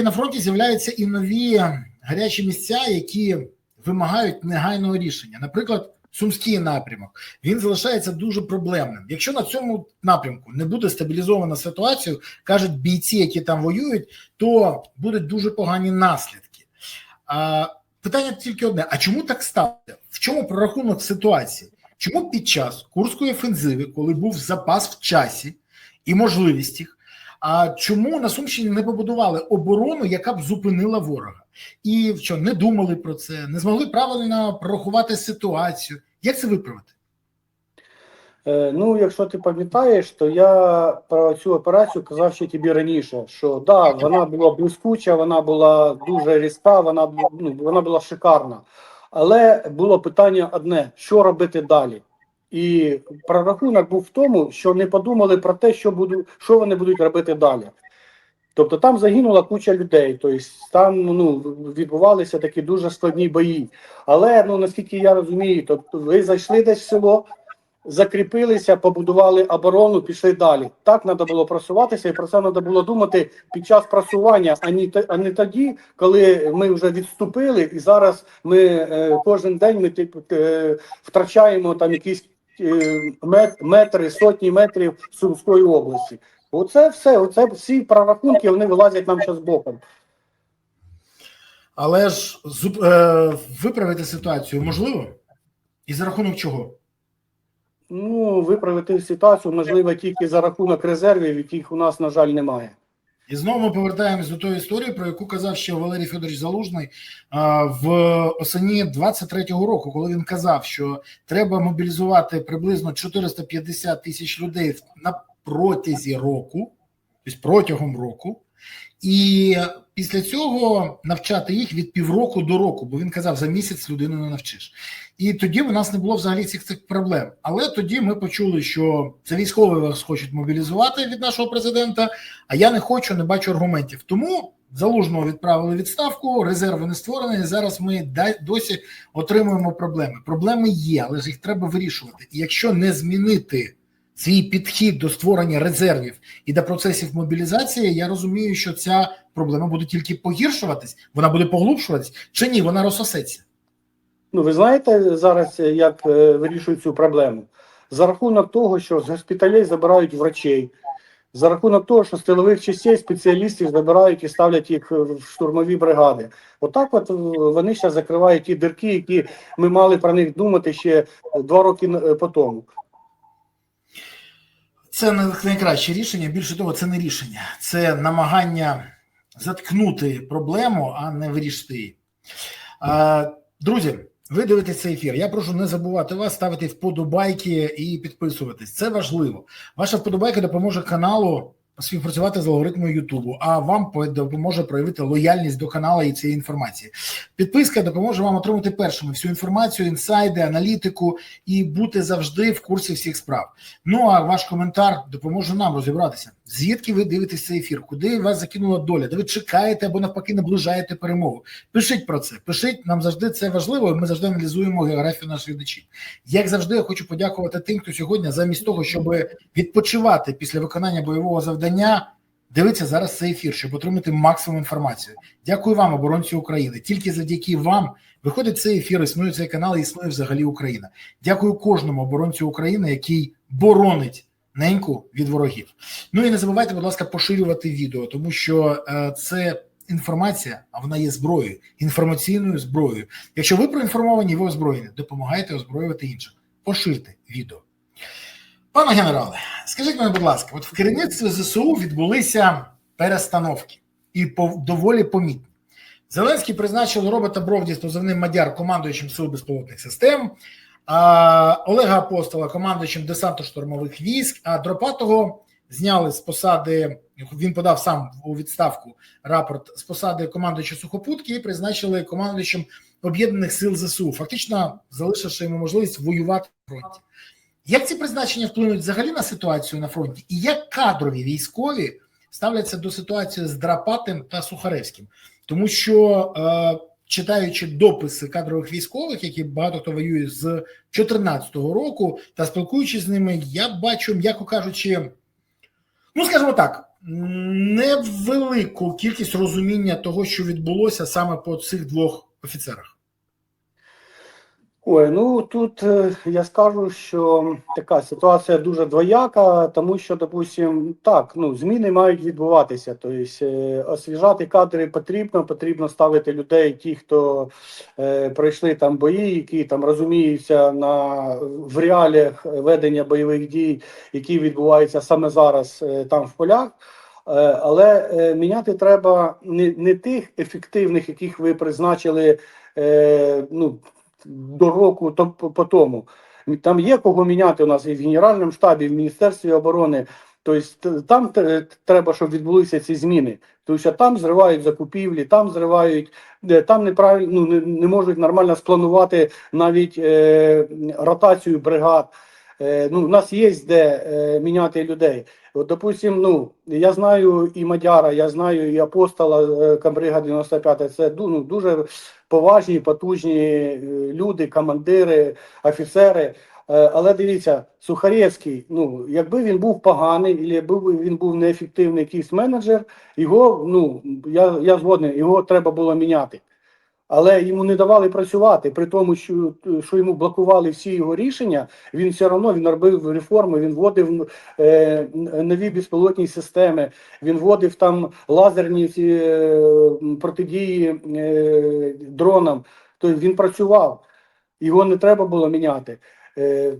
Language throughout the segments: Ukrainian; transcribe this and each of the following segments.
на фронті з'являються і нові гарячі місця, які вимагають негайного рішення. Наприклад, Сумський напрямок він залишається дуже проблемним. Якщо на цьому напрямку не буде стабілізована ситуація, кажуть бійці, які там воюють, то будуть дуже погані наслідки. А питання тільки одне: а чому так сталося? В чому прорахунок ситуації? Чому під час Курської офензиви, коли був запас в часі і можливість їх, а чому на Сумщині не побудували оборону, яка б зупинила ворога? І що не думали про це, не змогли правильно прорахувати ситуацію? Як це виправити? Е, Ну, якщо ти пам'ятаєш, то я про цю операцію казав ще тобі раніше, що да, вона була блискуча, вона була дуже різка, вона ну, вона була шикарна. Але було питання одне: що робити далі? І прорахунок був в тому, що не подумали про те, що буду, що вони будуть робити далі. Тобто там загинула куча людей, тобто там ну, відбувалися такі дуже складні бої. Але ну наскільки я розумію, тобто ви зайшли десь в село, закріпилися, побудували оборону, пішли далі. Так треба було просуватися, і про це треба було думати під час просування, а не, тоді, коли ми вже відступили, і зараз ми е, кожен день ми типу, е, втрачаємо там якісь метри, сотні метрів Сумської області. Оце все, оце всі прорахунки вони вилазять нам зараз боком. Але ж е, виправити ситуацію можливо? І за рахунок чого? Ну, виправити ситуацію можливо тільки за рахунок резервів, яких у нас, на жаль, немає. І знову ми повертаємось до тої історії, про яку казав ще Валерій Федорович Залужний в осені 23-го року, коли він казав, що треба мобілізувати приблизно 450 тисяч людей на протязі року, тобто протягом року, і після цього навчати їх від півроку до року, бо він казав, за місяць людину не навчиш. І тоді у нас не було взагалі цих цих проблем. Але тоді ми почули, що це військові вас хочуть мобілізувати від нашого президента. А я не хочу, не бачу аргументів. Тому залужного відправили відставку, резерви не створені. і Зараз ми досі отримуємо проблеми. Проблеми є, але ж їх треба вирішувати. І якщо не змінити свій підхід до створення резервів і до процесів мобілізації, я розумію, що ця проблема буде тільки погіршуватись, вона буде поглубшуватись, чи ні, вона розсосеться. Ну, ви знаєте зараз, е, як е, вирішують цю проблему? За рахунок того, що з госпіталей забирають врачей, за рахунок того, що з тилових частей спеціалістів забирають і ставлять їх в штурмові бригади. Отак, от е, вони зараз закривають ті дирки, які ми мали про них думати ще два роки е, по тому. Це не найкраще рішення. Більше того, це не рішення, це намагання заткнути проблему, а не вирішити її. Друзі, ви дивитесь цей ефір. Я прошу не забувати вас, ставити вподобайки і підписуватись. Це важливо. Ваша вподобайка допоможе каналу співпрацювати з алгоритмом Ютубу, а вам по- допоможе проявити лояльність до каналу і цієї інформації. Підписка допоможе вам отримати першими всю інформацію, інсайди, аналітику і бути завжди в курсі всіх справ. Ну а ваш коментар допоможе нам розібратися, звідки ви дивитесь цей ефір, куди вас закинула доля, де ви чекаєте або навпаки наближаєте перемогу. Пишіть про це, пишіть нам завжди це важливо. Ми завжди аналізуємо географію наших глядачів. Як завжди, я хочу подякувати тим, хто сьогодні, замість того, щоб відпочивати після виконання бойового завдання. Дивиться зараз цей ефір, щоб отримати максимум інформації. Дякую вам, оборонці України. Тільки завдяки вам виходить цей ефір, існує цей канал, існує взагалі Україна. Дякую кожному оборонцю України, який боронить неньку від ворогів. Ну і не забувайте, будь ласка, поширювати відео, тому що е, це інформація, а вона є зброєю, інформаційною зброєю. Якщо ви проінформовані, ви озброєні, допомагайте озброювати інших. Поширте відео. Пане генерале, скажіть мені, будь ласка, от в керівництві ЗСУ відбулися перестановки і доволі помітні. Зеленський призначив робота Бровді з позивним Мадяр командуючим сил безпілотних систем, Олега Апостола командуючим десантно-штурмових військ, а Дропатого зняли з посади. Він подав сам у відставку рапорт з посади командуюча сухопутки і призначили командуючим об'єднаних сил ЗСУ, фактично залишивши йому можливість воювати на фронті. Як ці призначення вплинуть взагалі на ситуацію на фронті, і як кадрові військові ставляться до ситуації з Драпатим та Сухаревським? Тому що е, читаючи дописи кадрових військових, які багато хто воює з 2014 року, та спілкуючись з ними, я бачу, м'яко кажучи, ну скажімо так, невелику кількість розуміння того, що відбулося саме по цих двох офіцерах. Ой, ну тут е, я скажу, що така ситуація дуже двояка, тому що, допустим, так, ну зміни мають відбуватися. Тобто е, освіжати кадри потрібно, потрібно ставити людей, ті, хто е, пройшли там бої, які там розуміються на в реаліях ведення бойових дій, які відбуваються саме зараз е, там в полях. Е, Але міняти треба не, не тих ефективних, яких ви призначили. Е, ну, до року то по тому. Там є кого міняти у нас і в Генеральному штабі, і в Міністерстві оборони. Тобто там треба, щоб відбулися ці зміни. Тому що там зривають закупівлі, там зривають, там неправильно ну, не, не можуть нормально спланувати навіть е, ротацію бригад. Е, ну, у нас є де е, міняти людей. От, допустим, ну, я знаю і Мадяра, я знаю і апостола е, Камбрига 95. Це ну, дуже поважні, потужні е, люди, командири, офіцери. Е, Але дивіться, Сухарєвський, ну якби він був поганий, або якби він був неефективний якийсь менеджер, його ну я, я згоден, його треба було міняти. Але йому не давали працювати, при тому, що, що йому блокували всі його рішення, він все одно він робив реформи, він вводив е, нові безпілотні системи, він вводив там лазерні е, протидії е, дронам. Тобто він працював, його не треба було міняти. Е,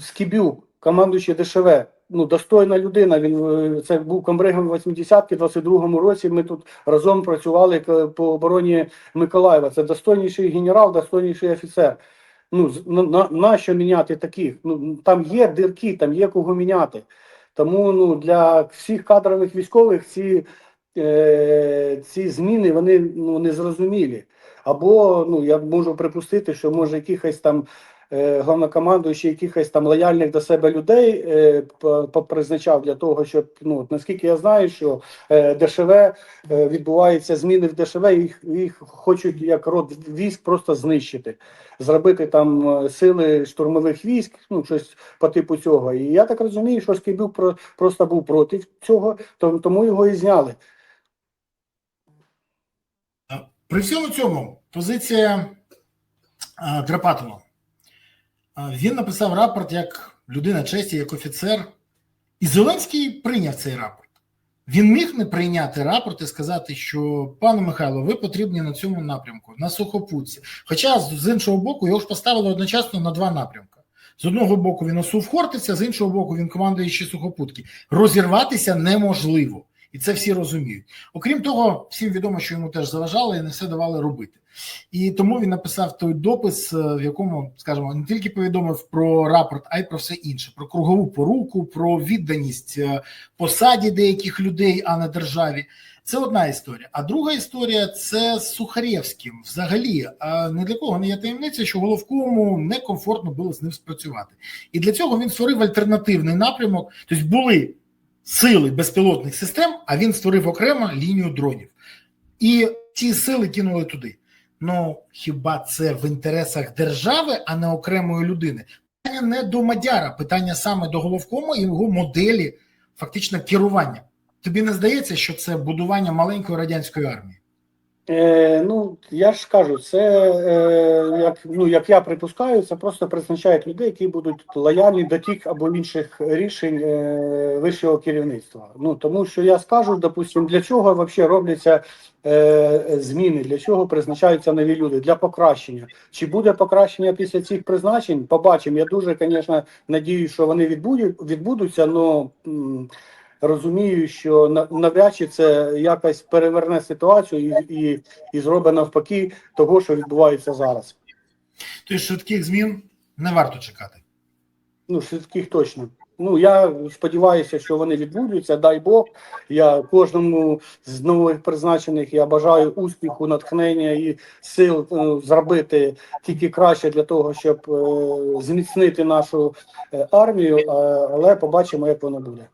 Скібюк, командуючий ДШВ, ну достойна людина. Він е, це був комбригом 80-ки, 22-му році. Ми тут разом працювали по обороні Миколаєва. Це достойніший генерал, достойніший офіцер. Ну на, на, що міняти таких? Ну там є дирки, там є кого міняти. Тому ну для всіх кадрових військових ці, е, ці зміни вони ну незрозумілі. Або ну я можу припустити, що може якихось там головнокомандуючий якихось там лояльних до себе людей е, п- попризначав для того, щоб ну наскільки я знаю, що е, ДШВ е, відбуваються зміни в ДШВ, їх, їх хочуть як род військ просто знищити, зробити там е, сили штурмових військ, ну щось по типу цього. І я так розумію, що про, просто був проти цього, тому його і зняли. При всьому цьому позиція Драпатова. Він написав рапорт як людина честі, як офіцер, і Зеленський прийняв цей рапорт. Він міг не прийняти рапорт і сказати, що пане Михайло, ви потрібні на цьому напрямку, на сухопутці. Хоча з іншого боку його ж поставили одночасно на два напрямки. З одного боку він осув Хортиця, з іншого боку, він командуючий сухопутки. Розірватися неможливо, і це всі розуміють. Окрім того, всім відомо, що йому теж заважали і не все давали робити. І тому він написав той допис, е, в якому, скажімо, не тільки повідомив про рапорт, а й про все інше: про кругову поруку, про відданість е, посаді деяких людей, а не державі. Це одна історія. А друга історія це з Сухарєвським. Взагалі, не для кого не є таємниця, що головкому некомфортно було з ним спрацювати. І для цього він створив альтернативний напрямок. Тобто були сили безпілотних систем, а він створив окремо лінію дронів. І ці сили кинули туди. Ну хіба це в інтересах держави, а не окремої людини? Питання не до Мадяра, питання саме до головкому і його моделі фактично керування. Тобі не здається, що це будування маленької радянської армії? Е, ну, я ж кажу, це е, як, ну, як я припускаю, це просто призначають людей, які будуть лояльні до тих або інших рішень е, вищого керівництва. Ну тому що я скажу, допустим, для чого взагалі робляться е, зміни, для чого призначаються нові люди для покращення. Чи буде покращення після цих призначень? Побачимо. Я дуже, звісно, надіюсь, що вони відбудуть, відбудуться, але розумію, що навряд чи це якось переверне ситуацію і, і, і зробить навпаки того, що відбувається зараз. Тобто швидких змін не варто чекати. Ну, швидких точно. Ну, я сподіваюся, що вони відбудуться. Дай Бог. Я кожному з нових призначених я бажаю успіху, натхнення і сил е, зробити тільки краще для того, щоб е, зміцнити нашу е, армію. Але побачимо, як воно буде.